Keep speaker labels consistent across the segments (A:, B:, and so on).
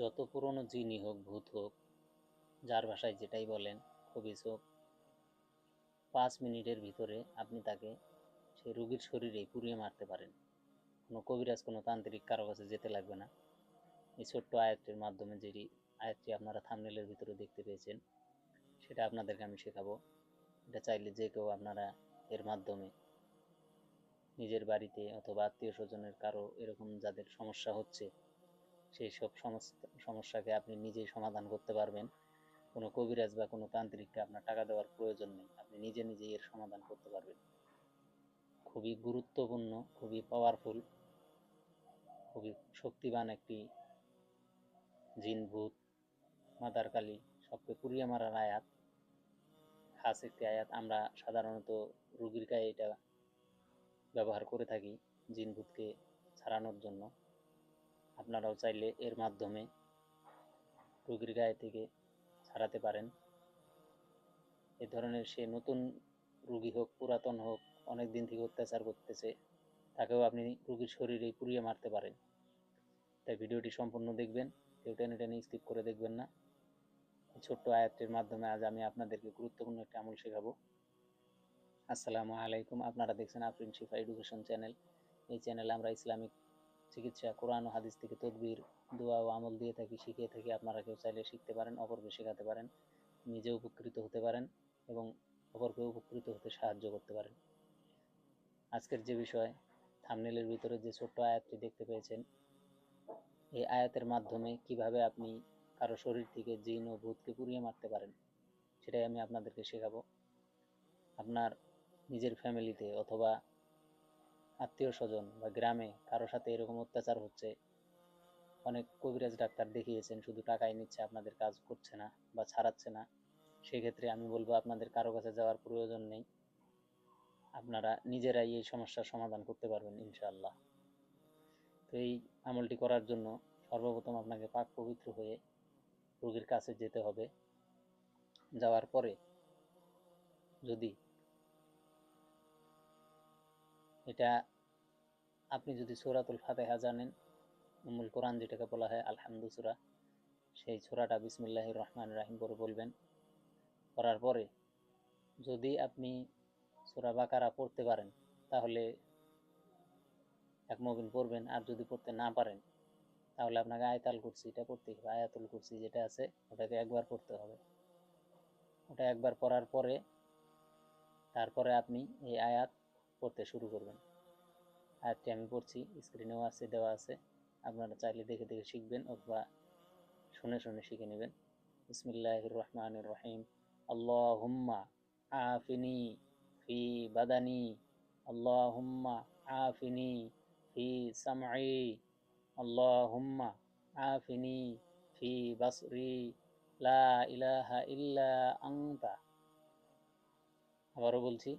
A: যত পুরনো জিনই হোক, ভূত হোক, যার ভাষায় যেটাই বলেন খবিস হোক পাঁচ মিনিটের ভিতরে আপনি তাকে সেই রুগীর শরীরেই পুড়িয়ে মারতে পারেন। কোনো কবিরাজ, কোনো তান্ত্রিক কারও কাছে যেতে লাগবে না। এই ছোট্ট আয়াতটির মাধ্যমে যেটি আয়াতটি আপনারা থামনেলের ভিতরে দেখতে পেয়েছেন, সেটা আপনাদেরকে আমি শেখাবো। এটা চাইলে যে কেউ আপনারা এর মাধ্যমে নিজের বাড়িতে অথবা আত্মীয় স্বজনের কারও এরকম যাদের সমস্যা হচ্ছে সেই সব সমস্যা সমস্যাকে আপনি নিজেই সমাধান করতে পারবেন। কোনো কবিরাজ বা কোনো তান্ত্রিককে আপনার টাকা দেওয়ার প্রয়োজন নেই। আপনি নিজে নিজেই এর সমাধান করতে পারবেন। খুবই গুরুত্বপূর্ণ, খুবই পাওয়ারফুল খুবই শক্তিবান একটি জিন, ভূত, মাদার কালী, সবকে পুড়িয়ে মারার আয়াত। খাস একটি আয়াত আমরা সাধারণত রুগীর গায়ে এটা ব্যবহার করে থাকি, জিন, ভূতকে ছাড়ানোর জন্য। আপনারাও চাইলে এর মাধ্যমে রুগীর গায়ে থেকে ছাড়াতে পারেন। এ ধরনের সে নতুন রুগী হোক, পুরাতন হোক অনেক দিন থেকে অত্যাচার করতেছে, তাকেও আপনি রুগীর শরীরে পুড়িয়ে মারতে পারেন। তাই ভিডিওটি সম্পূর্ণ দেখবেন, কেউ টেনে টেনে স্কিপ করে দেখবেন না। ছোট্ট আয়াতটির মাধ্যমে আজ আমি আপনাদেরকে গুরুত্বপূর্ণ একটি আমল শেখাবো। আসসালামু আলাইকুম, আপনারা দেখছেন আফরিন শিফা এডুকেশন চ্যানেল। এই চ্যানেলে আমরা ইসলামিক চিকিৎসা, কোরআন ও হাদিস থেকে তদবির, দোয়া ও আমল দিয়ে থাকি, শিখিয়ে থাকি, আপনারা কেউ চাইলে শিখতে পারেন, অপরকে শেখাতে পারেন, নিজে উপকৃত হতে পারেন এবং অপরকে উপকৃত হতে সাহায্য করতে পারেন। আজকের যে বিষয় থামনেলের ভিতরে যে ছোট্ট আয়াতটি দেখতে পেয়েছেন, এই আয়াতের মাধ্যমে কীভাবে আপনি কারও শরীর থেকে জিন ও ভূতকে পুড়িয়ে মারতে পারেন, সেটাই আমি আপনাদেরকে শেখাবো। আপনার নিজের ফ্যামিলিতে অথবা আত্মীয় স্বজন বা গ্রামে কারও সাথে এরকম অত্যাচার হচ্ছে, অনেক কবিরাজ ডাক্তার দেখিয়েছেন, শুধু টাকাই নিচ্ছে, আপনাদের কাজ করছে না বা ছাড়াচ্ছে না। সেক্ষেত্রে আমি বলব, আপনাদের কারও কাছে যাওয়ার প্রয়োজন নেই। আপনারা নিজেরাই এই সমস্যার সমাধান করতে পারবেন, ইনশাআল্লাহ। তো এই আমলটি করার জন্য সর্বপ্রথম আপনাকে পাক পবিত্র হয়ে রোগীর কাছে যেতে হবে। যাওয়ার পরে যদি এটা আপনি যদি সূরাতুল ফাতিহা জানেন, উমুল কোরআন যেটাকে বলা হয় আলহামদু সূরা, সেই সূরাটা বিসমিল্লাহির রহমান রাহিম করে বলবেন। করার পরে যদি আপনি সূরা বাকারা পড়তে পারেন, তাহলে এক মবিন পড়বেন। আর যদি পড়তে না পারেন, তাহলে আপনাকে আয়তাল কুরসি, এটা পড়তে হবে, আয়াতুল কুরসি যেটা আছে, ওটাকে একবার পড়তে হবে। ওটা একবার পড়ার পরে, তারপরে আপনি এই আয়াত পড়তে শুরু করবেন। আয়াতটি আমি পড়ছি স্ক্রিনেও আছে, দেওয়া আছে। আপনারা চাইলে দেখে দেখে শিখবেন অথবা শুনে শুনে শিখে নেবেন। বিসমিল্লাহির রহমানির রহিম। আল্লাহ হুম্মা আফিনি ফি বাদানি। আল্লাহুম্মা আফিনি ফি সামঈ। আল্লাহুম্মা আফিনি ফি বাসরি। লা ইলাহা ইল্লা আনতা। আবারও বলছি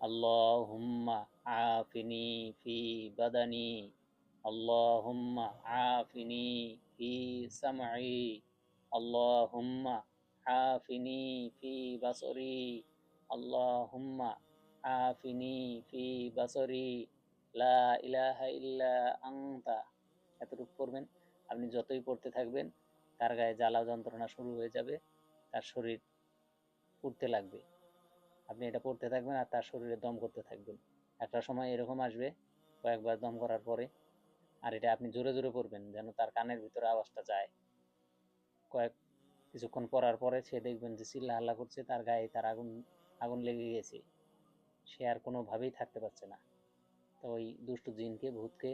A: আল্লাহুম্মা আফিনি ফি বাদানি, আল্লাহুম্মা আফিনি ফি সামঈ, আল্লাহুম্মা আফিনি ফি বাসরি, আল্লাহুম্মা আফিনি ফি বাসরি, লা ইলাহা ইল্লা আনতা। এতটুকু পড়বেন, আপনি যতই পড়তে থাকবেন, তার গায়ে জ্বালা যন্ত্রণা শুরু হয়ে যাবে, তার শরীর উঠতে লাগবে। আপনি এটা পড়তে থাকবেন আর তার শরীরে দম করতে থাকবেন। একটা সময় এরকম আসবে, কয়েকবার দম করার পরে, আর এটা আপনি জোরে জোরে পড়বেন যেন তার কানের ভিতরে আওয়াজটা যায়। কয়েক কিছুক্ষণ পড়ার পরে সে দেখবেন যে চিল্লা হাল্লা করছে, তার গায়ে তার আগুন আগুন লেগে গেছে। সে আর কোনোভাবেই থাকতে পারছে না। তো ওই দুষ্ট জিনকে, ভূতকে,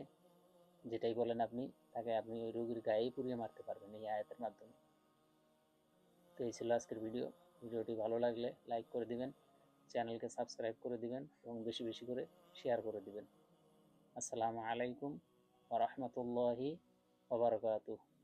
A: যেটাই বলেন আপনি, তাকে আপনি ওই রোগীর গায়েই পুড়িয়ে মারতে পারবেন এই আয়াতের মাধ্যমে। তো এই ছিল আজকের ভিডিও। ভিডিওটি ভালো লাগলে লাইক করে দিবেন। চ্যানেলকে সাবস্ক্রাইব করে দিবেন এবং বেশি বেশি করে শেয়ার করে দিবেন। আসসালামু আলাইকুম ওরহমতুল্লাহি রাহমাতুল্লাহি ওয়া বারাকাতুহু।